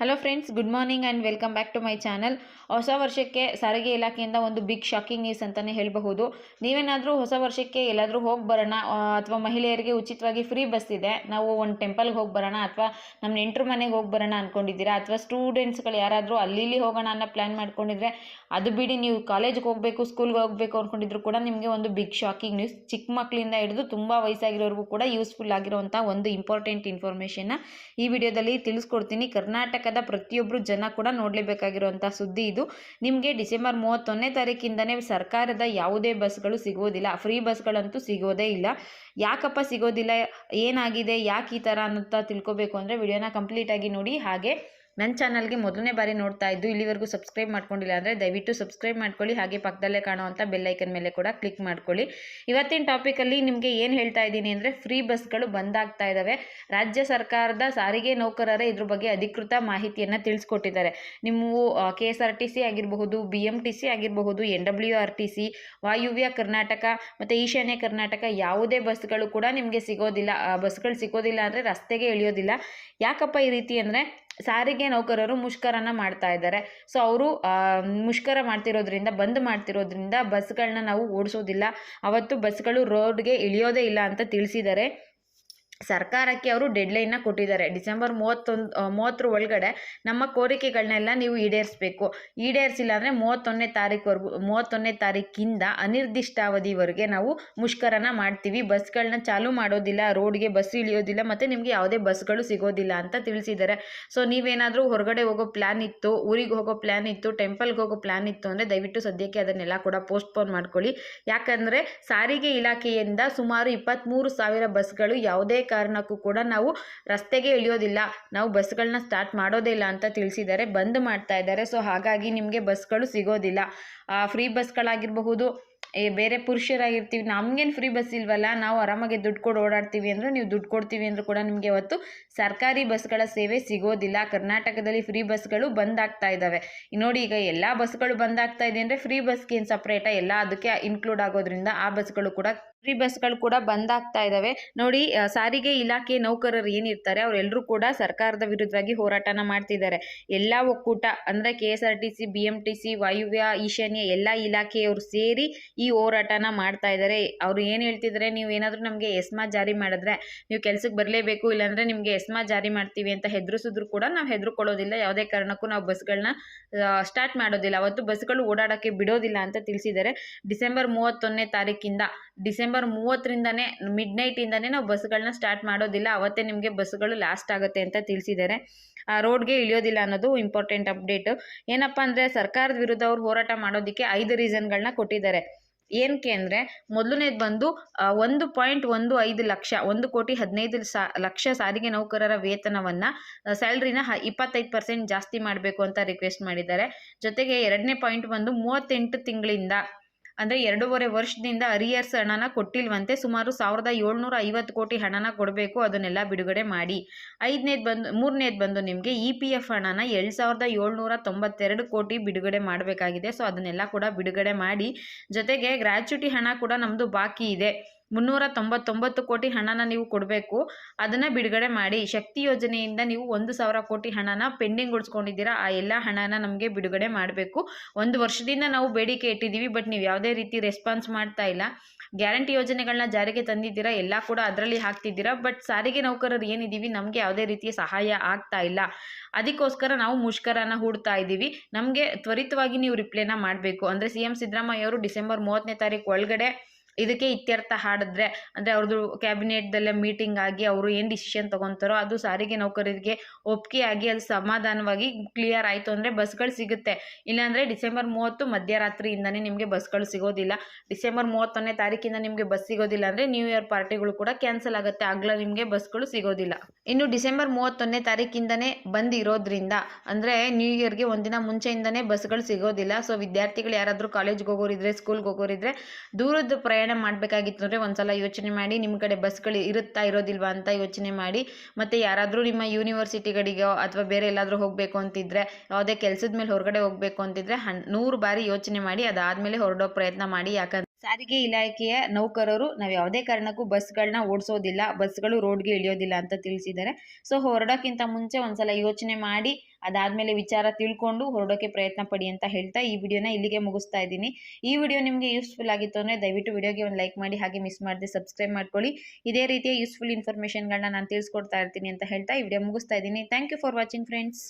Hello friends good morning and welcome back to my channel ಹೊಸ ವರ್ಷಕ್ಕೆ ಸಾರಿಗೆ ಇಲಾಖೆಯಿಂದ ಒಂದು ಬಿಗ್ ಶಾಕಿಂಗ್ ನ್ಯೂಸ್ ಅಂತಲೇ ಹೇಳಬಹುದು. ನೀವೇನಾದರೂ ಹೊಸ ವರ್ಷಕ್ಕೆ ಎಲ್ಲಾದರೂ ಹೋಗಿ ಬರೋಣ ಅಥವಾ ಮಹಿಳೆಯರಿಗೆ ಉಚಿತವಾಗಿ ಫ್ರೀ ಬಸ್ ಇದೆ, ನಾವು ಒಂದು ಟೆಂಪಲ್ಗೆ ಹೋಗಿ ಬರೋಣ ಅಥವಾ ನಮ್ಮ ನೆಂಟರು ಮನೆಗೆ ಹೋಗಿ ಬರೋಣ ಅಂದ್ಕೊಂಡಿದ್ದೀರಾ ಅಥವಾ ಸ್ಟೂಡೆಂಟ್ಸ್ಗಳು ಯಾರಾದರೂ ಅಲ್ಲಿ ಇಲ್ಲಿ ಹೋಗೋಣ ಅನ್ನೋ ಪ್ಲ್ಯಾನ್ ಮಾಡ್ಕೊಂಡಿದ್ರೆ ಅದು ಬಿಡಿ ನೀವು ಕಾಲೇಜ್ಗೆ ಹೋಗಬೇಕು ಸ್ಕೂಲ್ಗೆ ಹೋಗಬೇಕು ಅಂದ್ಕೊಂಡಿದ್ರು ಕೂಡ ನಿಮಗೆ ಒಂದು ಬಿಗ್ ಶಾಕಿಂಗ್ ನ್ಯೂಸ್ ಚಿಕ್ಕ ಮಕ್ಕಳಿಂದ ಹಿಡಿದು ತುಂಬ ವಯಸ್ಸಾಗಿರೋರ್ಗೂ ಕೂಡ ಯೂಸ್ಫುಲ್ ಆಗಿರುವಂಥ ಒಂದು ಇಂಪಾರ್ಟೆಂಟ್ ಇನ್ಫಾರ್ಮೇಷನ್ನ ಈ ವಿಡಿಯೋದಲ್ಲಿ ತಿಳಿಸ್ಕೊಡ್ತೀನಿ. ಕರ್ನಾಟಕದ ಪ್ರತಿಯೊಬ್ಬರು ಜನ ಕೂಡ ನೋಡಲೇಬೇಕಾಗಿರುವಂಥ ಸುದ್ದಿ ಇದು. ನಿಮಗೆ ಡಿಸೆಂಬರ್ ಮೂವತ್ತೊಂದನೇ ತಾರೀಕಿಂದನೇ ಸರ್ಕಾರದ ಯಾವುದೇ ಬಸ್ಗಳು ಸಿಗೋದಿಲ್ಲ. ಫ್ರೀ ಬಸ್ಗಳಂತೂ ಸಿಗೋದೇ ಇಲ್ಲ. ಯಾಕಪ್ಪ ಸಿಗೋದಿಲ್ಲ? ಏನಾಗಿದೆ? ಯಾಕೆ ಈ ಥರ ಅಂತ ತಿಳ್ಕೊಬೇಕು ಅಂದರೆ ವಿಡಿಯೋನ ಕಂಪ್ಲೀಟಾಗಿ ನೋಡಿ. ಹಾಗೆ ನನ್ನ ಚಾನಲ್ಗೆ ಮೊದಲನೇ ಬಾರಿ ನೋಡ್ತಾ ಇದ್ದು ಇಲ್ಲಿವರೆಗೂ ಸಬ್ಸ್ಕ್ರೈಬ್ ಮಾಡ್ಕೊಂಡಿಲ್ಲ ಅಂದರೆ ದಯವಿಟ್ಟು ಸಬ್ಸ್ಕ್ರೈಬ್ ಮಾಡ್ಕೊಳ್ಳಿ, ಹಾಗೆ ಪಕ್ಕದಲ್ಲೇ ಕಾಣುವಂಥ ಬೆಲ್ಲೈಕನ್ ಮೇಲೆ ಕೂಡ ಕ್ಲಿಕ್ ಮಾಡ್ಕೊಳ್ಳಿ. ಇವತ್ತಿನ ಟಾಪಿಕಲ್ಲಿ ನಿಮಗೆ ಏನು ಹೇಳ್ತಾ ಇದ್ದೀನಿ ಅಂದರೆ ಫ್ರೀ ಬಸ್ಗಳು ಬಂದಾಗ್ತಾ ಇದ್ದಾವೆ ರಾಜ್ಯ ಸರ್ಕಾರದ ಸಾರಿಗೆ ನೌಕರರೇ ಇದ್ರ ಬಗ್ಗೆ ಅಧಿಕೃತ ಮಾಹಿತಿಯನ್ನು ತಿಳಿಸ್ಕೊಟ್ಟಿದ್ದಾರೆ. ನೀವು K S R T C ಆಗಿರಬಹುದು ಬಿ ಎಂ ಟಿ ಸಿ ಆಗಿರಬಹುದು N W R T C ವಾಯುವ್ಯ ಕರ್ನಾಟಕ ಮತ್ತು ಈಶಾನ್ಯ ಕರ್ನಾಟಕ ಯಾವುದೇ ಬಸ್ಗಳು ಕೂಡ ನಿಮಗೆ ಸಿಗೋದಿಲ್ಲ. ಬಸ್ಗಳು ಸಿಗೋದಿಲ್ಲ ಅಂದರೆ ರಸ್ತೆಗೆ ಇಳಿಯೋದಿಲ್ಲ. ಯಾಕಪ್ಪ ಈ ರೀತಿ ಅಂದರೆ ಸಾರಿಗೆ ನೌಕರರು ಮುಷ್ಕರನ ಮಾಡ್ತಾ ಇದ್ದಾರೆ. ಸೊ, ಅವರು ಮುಷ್ಕರ ಮಾಡ್ತಿರೋದ್ರಿಂದ, ಬಂದ್ ಮಾಡ್ತಿರೋದ್ರಿಂದ ಬಸ್ಗಳನ್ನ ನಾವು ಓಡಿಸೋದಿಲ್ಲ. ಅವತ್ತು ಬಸ್ಗಳು ರೋಡ್ಗೆ ಇಳಿಯೋದೇ ಇಲ್ಲ ಅಂತ ತಿಳಿಸಿದ್ದಾರೆ. ಸರ್ಕಾರಕ್ಕೆ ಅವರು ಡೆಡ್ಲೈನ್ನ ಕೊಟ್ಟಿದ್ದಾರೆ. ಡಿಸೆಂಬರ್ ಮೂವತ್ತೊಂದು ಮೂವತ್ತರ ಒಳಗಡೆ ನಮ್ಮ ಕೋರಿಕೆಗಳನ್ನೆಲ್ಲ ನೀವು ಈಡೇರಿಸಬೇಕು. ಈಡೇರಿಸಿಲ್ಲ ಅಂದರೆ ಮೂವತ್ತೊಂದನೇ ತಾರೀಕುವರೆಗೂ, ಮೂವತ್ತೊಂದನೇ ತಾರೀಕಿಂದ ಅನಿರ್ದಿಷ್ಟಾವಧಿವರೆಗೆ ನಾವು ಮುಷ್ಕರನ ಮಾಡ್ತೀವಿ. ಬಸ್ಗಳನ್ನ ಚಾಲೂ ಮಾಡೋದಿಲ್ಲ, ರೋಡ್ಗೆ ಬಸ್ ಇಳಿಯೋದಿಲ್ಲ ಮತ್ತು ನಿಮಗೆ ಯಾವುದೇ ಬಸ್ಗಳು ಸಿಗೋದಿಲ್ಲ ಅಂತ ತಿಳಿಸಿದ್ದಾರೆ. ಸೊ, ನೀವೇನಾದರೂ ಹೊರಗಡೆ ಹೋಗೋ ಪ್ಲ್ಯಾನ್ ಇತ್ತು, ಊರಿಗೆ ಹೋಗೋ ಪ್ಲ್ಯಾನ್ ಇತ್ತು ಟೆಂಪಲ್ಗೆ ಹೋಗೋ ಪ್ಲ್ಯಾನ್ ಇತ್ತು ಅಂದರೆ ದಯವಿಟ್ಟು ಸದ್ಯಕ್ಕೆ ಅದನ್ನೆಲ್ಲ ಕೂಡ ಪೋಸ್ಟ್ಪೋನ್ ಮಾಡ್ಕೊಳ್ಳಿ. ಯಾಕಂದರೆ ಸಾರಿಗೆ ಇಲಾಖೆಯಿಂದ ಸುಮಾರು ಇಪ್ಪತ್ತ್ಮೂರು ಸಾವಿರ ಬಸ್ಗಳು ಯಾವುದೇ ಕಾರಣಕ್ಕೂ ಕೂಡ ನಾವು ರಸ್ತೆಗೆ ಇಳಿಯೋದಿಲ್ಲ. ನಾವು ಬಸ್ಗಳನ್ನ ಸ್ಟಾರ್ಟ್ ಮಾಡೋದೇ ಇಲ್ಲ ಅಂತ ತಿಳಿಸಿದ್ದಾರೆ. ಬಂದ್ ಮಾಡ್ತಾ ಇದ್ದಾರೆ. ಸೊ ಹಾಗಾಗಿ ನಿಮಗೆ ಬಸ್ಗಳು ಸಿಗೋದಿಲ್ಲ. ಫ್ರೀ ಬಸ್ಗಳಾಗಿರಬಹುದು ಏ, ಬೇರೆ ಪುರುಷರಾಗಿರ್ತೀವಿ, ನಮ್ಗೇನು ಫ್ರೀ ಬಸ್ ಇಲ್ವಲ್ಲ, ನಾವು ಆರಾಮಾಗಿ ದುಡ್ಡು ಕೊಡು ಓಡಾಡ್ತೀವಿ ಅಂದ್ರೆ ನೀವು ದುಡ್ಡು ಕೊಡ್ತೀವಿ ಅಂದರೂ ಕೂಡ ನಿಮಗೆ ಇವತ್ತು ಸರ್ಕಾರಿ ಬಸ್ಗಳ ಸೇವೆ ಸಿಗೋದಿಲ್ಲ. ಕರ್ನಾಟಕದಲ್ಲಿ ಫ್ರೀ ಬಸ್ಗಳು ಬಂದಾಗ್ತಾ ಇದ್ದಾವೆ ನೋಡಿ ಈಗ ಎಲ್ಲ ಬಸ್ಗಳು ಬಂದಾಗ್ತಾ ಇದೆ ಅಂದರೆ ಫ್ರೀ ಬಸ್ಗೆ ಏನು ಸಪ್ರೇಟಾ ಎಲ್ಲ ಅದಕ್ಕೆ ಇನ್ಕ್ಲೂಡ್ ಆಗೋದ್ರಿಂದ ಆ ಬಸ್ಗಳು ಕೂಡ ಫ್ರೀ ಬಸ್ಗಳು ಕೂಡ ಬಂದಾಗ್ತಾ ಇದ್ದಾವೆ ನೋಡಿ ಸಾರಿಗೆ ಇಲಾಖೆ ನೌಕರರು ಏನಿರ್ತಾರೆ ಅವರೆಲ್ಲರೂ ಕೂಡ ಸರ್ಕಾರದ ವಿರುದ್ಧವಾಗಿ ಹೋರಾಟನ ಮಾಡ್ತಿದ್ದಾರೆ. ಎಲ್ಲ ಒಕ್ಕೂಟ ಅಂದರೆ K S R T C B M T C ವಾಯುವ್ಯ, ಈಶಾನ್ಯ ಎಲ್ಲ ಇಲಾಖೆಯವರು ಸೇರಿ ಈ ಹೋರಾಟನ ಮಾಡ್ತಾ ಇದ್ದಾರೆ. ಅವರು ಏನು ಹೇಳ್ತಿದ್ದಾರೆ? ನೀವು ಏನಾದರೂ ನಮಗೆ ಎಸ್ಮಾ ಜಾರಿ ಮಾಡಿದ್ರೆ ನೀವು ಕೆಲಸಕ್ಕೆ ಬರಲೇಬೇಕು, ಇಲ್ಲಾಂದರೆ ನಿಮಗೆ ಎಸ್ಮಾ ಜಾರಿ ಮಾಡ್ತೀವಿ ಅಂತ ಹೆದರಿಸಿದ್ರು ಕೂಡ ನಾವು ಹೆದರ್ಕೊಳ್ಳೋದಿಲ್ಲ. ಯಾವುದೇ ಕಾರಣಕ್ಕೂ ನಾವು ಬಸ್ಗಳನ್ನ ಸ್ಟಾರ್ಟ್ ಮಾಡೋದಿಲ್ಲ. ಅವತ್ತು ಬಸ್ಗಳು ಓಡಾಡೋಕ್ಕೆ ಬಿಡೋದಿಲ್ಲ ಅಂತ ತಿಳಿಸಿದ್ದಾರೆ. ಡಿಸೆಂಬರ್ ಮೂವತ್ತೊಂದನೇ ತಾರೀಕಿಂದ, ಡಿಸೆಂಬರ್ ಮೂವತ್ತರಿಂದನೇ ಮಿಡ್ ನೈಟಿಂದನೇ ನಾವು ಬಸ್ಗಳನ್ನ ಸ್ಟಾರ್ಟ್ ಮಾಡೋದಿಲ್ಲ. ಅವತ್ತೇ ನಿಮಗೆ ಬಸ್ಗಳು ಲಾಸ್ಟ್ ಆಗುತ್ತೆ ಅಂತ ತಿಳಿಸಿದ್ದಾರೆ. ರೋಡ್ಗೆ ಇಳಿಯೋದಿಲ್ಲ ಅನ್ನೋದು ಇಂಪಾರ್ಟೆಂಟ್ ಅಪ್ಡೇಟು ಏನಪ್ಪ ಅಂದರೆ ಸರ್ಕಾರದ ವಿರುದ್ಧ ಅವ್ರು ಹೋರಾಟ ಮಾಡೋದಕ್ಕೆ ಐದು ರೀಸನ್ಗಳನ್ನ ಕೊಟ್ಟಿದ್ದಾರೆ. ಏನಕ್ಕೆ ಅಂದರೆ ಮೊದಲನೇದು ಬಂದು ಒಂದು ಪಾಯಿಂಟ್ ಒಂದು ಐದು ಲಕ್ಷ, ಒಂದು ಕೋಟಿ ಹದಿನೈದು ಸಾ, ಲಕ್ಷ ಸಾರಿಗೆ ನೌಕರರ ವೇತನವನ್ನು ಸ್ಯಾಲ್ರಿನ ಹ, ಇಪ್ಪತ್ತೈದು ಪರ್ಸೆಂಟ್ ಜಾಸ್ತಿ ಮಾಡಬೇಕು ಅಂತ ರಿಕ್ವೆಸ್ಟ್ ಮಾಡಿದ್ದಾರೆ. ಜೊತೆಗೆ ಎರಡನೇ ಪಾಯಿಂಟ್ ಬಂದು ಮೂವತ್ತೆಂಟು ತಿಂಗಳಿಂದ ಅಂದರೆ ಎರಡೂವರೆ ವರ್ಷದಿಂದ ಅರಿಯರ್ಸ್ ಹಣನ ಕೊಟ್ಟಿಲ್ವಂತೆ ಸುಮಾರು ಸಾವಿರದ ಏಳ್ನೂರ ಐವತ್ತು ಕೋಟಿ ಹಣನ ಕೊಡಬೇಕು, ಅದನ್ನೆಲ್ಲ ಬಿಡುಗಡೆ ಮಾಡಿ. ಐದನೇದು ಬಂದು, ಮೂರನೇದು ಬಂದು ನಿಮಗೆ ಇ ಪಿ ಎಫ್ ಹಣನ ಎರಡು ಸಾವಿರದ ಏಳ್ನೂರ ತೊಂಬತ್ತೆರಡು ಕೋಟಿ ಬಿಡುಗಡೆ ಮಾಡಬೇಕಾಗಿದೆ. ಸೊ, ಅದನ್ನೆಲ್ಲ ಕೂಡ ಬಿಡುಗಡೆ ಮಾಡಿ. ಜೊತೆಗೆ ಗ್ರ್ಯಾಚ್ಯುಟಿ ಹಣ ಕೂಡ ನಮ್ಮದು ಬಾಕಿ ಇದೆ. ಮುನ್ನೂರ ತೊಂಬತ್ತೊಂಬತ್ತು ಕೋಟಿ ಹಣನ ನೀವು ಕೊಡಬೇಕು. ಅದನ್ನು ಬಿಡುಗಡೆ ಮಾಡಿ. ಶಕ್ತಿ ಯೋಜನೆಯಿಂದ ನೀವು ಒಂದು ಸಾವಿರ ಕೋಟಿ ಹಣನ ಪೆಂಡಿಂಗ್ ಉಳಿಸ್ಕೊಂಡಿದ್ದೀರಾ, ಆ ಎಲ್ಲ ಹಣನ ನಮಗೆ ಬಿಡುಗಡೆ ಮಾಡಬೇಕು. ಒಂದು ವರ್ಷದಿಂದ ನಾವು ಬೇಡಿಕೆ ಇಟ್ಟಿದ್ದೀವಿ, ಬಟ್ ನೀವು ಯಾವುದೇ ರೀತಿ ರೆಸ್ಪಾನ್ಸ್ ಮಾಡ್ತಾ ಇಲ್ಲ. ಗ್ಯಾರಂಟಿ ಯೋಜನೆಗಳನ್ನ ಜಾರಿಗೆ ತಂದಿದ್ದೀರಾ, ಎಲ್ಲ ಕೂಡ ಅದರಲ್ಲಿ ಹಾಕ್ತಿದ್ದೀರಾ, ಬಟ್ ಸಾರಿಗೆ ನೌಕರರು ಏನಿದ್ದೀವಿ, ನಮಗೆ ಯಾವುದೇ ರೀತಿಯ ಸಹಾಯ ಆಗ್ತಾ ಇಲ್ಲ. ಅದಕ್ಕೋಸ್ಕರ ನಾವು ಮುಷ್ಕರನ ಹೂಡ್ತಾ ಇದ್ದೀವಿ. ನಮಗೆ ತ್ವರಿತವಾಗಿ ನೀವು ರಿಪ್ಲೈನ ಮಾಡಬೇಕು. ಅಂದರೆ ಸಿ ಎಂ ಸಿದ್ದರಾಮಯ್ಯ ಅವರು ಡಿಸೆಂಬರ್ ಮೂವತ್ತನೇ ತಾರೀಕು ಒಳಗಡೆ ಇದಕ್ಕೆ ಇತ್ಯರ್ಥ ಹಾಡಿದ್ರೆ, ಅಂದರೆ ಅವ್ರದ್ದು ಕ್ಯಾಬಿನೆಟ್ದಲ್ಲೇ ಮೀಟಿಂಗ್ ಆಗಿ ಅವರು ಏನು ಡಿಸಿಷನ್ ತೊಗೊತಾರೋ ಅದು ಸಾರಿಗೆ ನೌಕರರಿಗೆ ಒಪ್ಪಿಗೆ ಆಗಿ ಅಲ್ಲಿ ಸಮಾಧಾನವಾಗಿ ಕ್ಲಿಯರ್ ಆಯಿತು ಅಂದರೆ ಬಸ್ಗಳು ಸಿಗುತ್ತೆ. ಇಲ್ಲಾಂದರೆ ಡಿಸೆಂಬರ್ ಮೂವತ್ತು ಮಧ್ಯರಾತ್ರಿಯಿಂದನೇ ನಿಮಗೆ ಬಸ್ಗಳು ಸಿಗೋದಿಲ್ಲ. ಡಿಸೆಂಬರ್ ಮೂವತ್ತೊಂದನೇ ತಾರೀಕಿಂದ ನಿಮಗೆ ಬಸ್ ಸಿಗೋದಿಲ್ಲ ಅಂದರೆ ನ್ಯೂ ಇಯರ್ ಪಾರ್ಟಿಗಳು ಕೂಡ ಕ್ಯಾನ್ಸಲ್ ಆಗುತ್ತೆ. ಆಗಲ ನಿಮಗೆ ಬಸ್ಗಳು ಸಿಗೋದಿಲ್ಲ. ಇನ್ನು ಡಿಸೆಂಬರ್ ಮೂವತ್ತೊಂದನೇ ತಾರೀಕಿಂದನೇ ಬಂದಿರೋದ್ರಿಂದ, ಅಂದರೆ ನ್ಯೂ ಇಯರ್ಗೆ ಒಂದಿನ ಮುಂಚೆಯಿಂದನೇ ಬಸ್ಗಳು ಸಿಗೋದಿಲ್ಲ. ಸೊ ವಿದ್ಯಾರ್ಥಿಗಳು ಯಾರಾದರೂ ಕಾಲೇಜ್ಗೆ ಹೋಗೋರಿದ್ರೆ ಸ್ಕೂಲ್ಗೆ ಹೋಗೋರಿದ್ರೆ ದೂರದ ಪ್ರಯಾಣ ಮಾಡಬೇಕಾಗಿತ್ತು ಅಂದರೆ ಒಂದ್ಸಲ ಯೋಚನೆ ಮಾಡಿ ನಿಮ್ಮ ಕಡೆ ಬಸ್ಗಳು ಇರುತ್ತಾ ಇರೋದಿಲ್ವಾ ಅಂತ ಯೋಚನೆ ಮಾಡಿ. ಮತ್ತು ಯಾರಾದರೂ ನಿಮ್ಮ ಯೂನಿವರ್ಸಿಟಿಗಳಿಗೆ ಅಥವಾ ಬೇರೆ ಎಲ್ಲಾದರೂ ಹೋಗಬೇಕು ಅಂತಿದ್ರೆ, ಯಾವುದೇ ಕೆಲಸದ ಮೇಲೆ ಹೊರಗಡೆ ಹೋಗಬೇಕು ಅಂತಿದ್ರೆ ಹನ್, ನೂರು ಬಾರಿ ಯೋಚನೆ ಮಾಡಿ ಅದಾದಮೇಲೆ ಹೊರಡೋ ಪ್ರಯತ್ನ ಮಾಡಿ. ಯಾಕಂದ್ರೆ ಸಾರಿಗೆ ಇಲಾಖೆಯ ನೌಕರರು ನಾವು ಯಾವುದೇ ಕಾರಣಕ್ಕೂ ಬಸ್ಗಳನ್ನ ಓಡಿಸೋದಿಲ್ಲ, ಬಸ್ಗಳು ರೋಡ್ಗೆ ಇಳಿಯೋದಿಲ್ಲ ಅಂತ ತಿಳಿಸಿದ್ದಾರೆ. ಸೊ, ಹೊರಡೋಕ್ಕಿಂತ ಮುಂಚೆ ಒಂದ್ಸಲ ಯೋಚನೆ ಮಾಡಿ, ಅದಾದಮೇಲೆ ವಿಚಾರ ತಿಳ್ಕೊಂಡು ಹೊರಡೋಕ್ಕೆ ಪ್ರಯತ್ನ ಪಡಿ ಅಂತ ಹೇಳ್ತಾ ಈ ವಿಡಿಯೋನ ಇಲ್ಲಿಗೆ ಮುಗಿಸ್ತಾ ಇದ್ದೀನಿ. ಈ ವಿಡಿಯೋ ನಿಮಗೆ ಯೂಸ್ಫುಲ್ ಆಗಿತ್ತು ಅಂದರೆ ದಯವಿಟ್ಟು ವಿಡಿಯೋಗೆ ಒಂದು ಲೈಕ್ ಮಾಡಿ, ಹಾಗೆ ಮಿಸ್ ಮಾಡದೆ ಸಬ್ಸ್ಕ್ರೈಬ್ ಮಾಡ್ಕೊಳ್ಳಿ. ಇದೇ ರೀತಿಯ ಯೂಸ್ಫುಲ್ ಇನ್ಫಾರ್ಮೇಷನ್ಗಳನ್ನ ನಾನು ತಿಳಿಸ್ಕೊಡ್ತಾ ಇರ್ತೀನಿ ಅಂತ ಹೇಳ್ತಾ ಈ ವಿಡಿಯೋ ಮುಗಿಸ್ತಾ ಇದ್ದೀನಿ. Thank you for watching friends.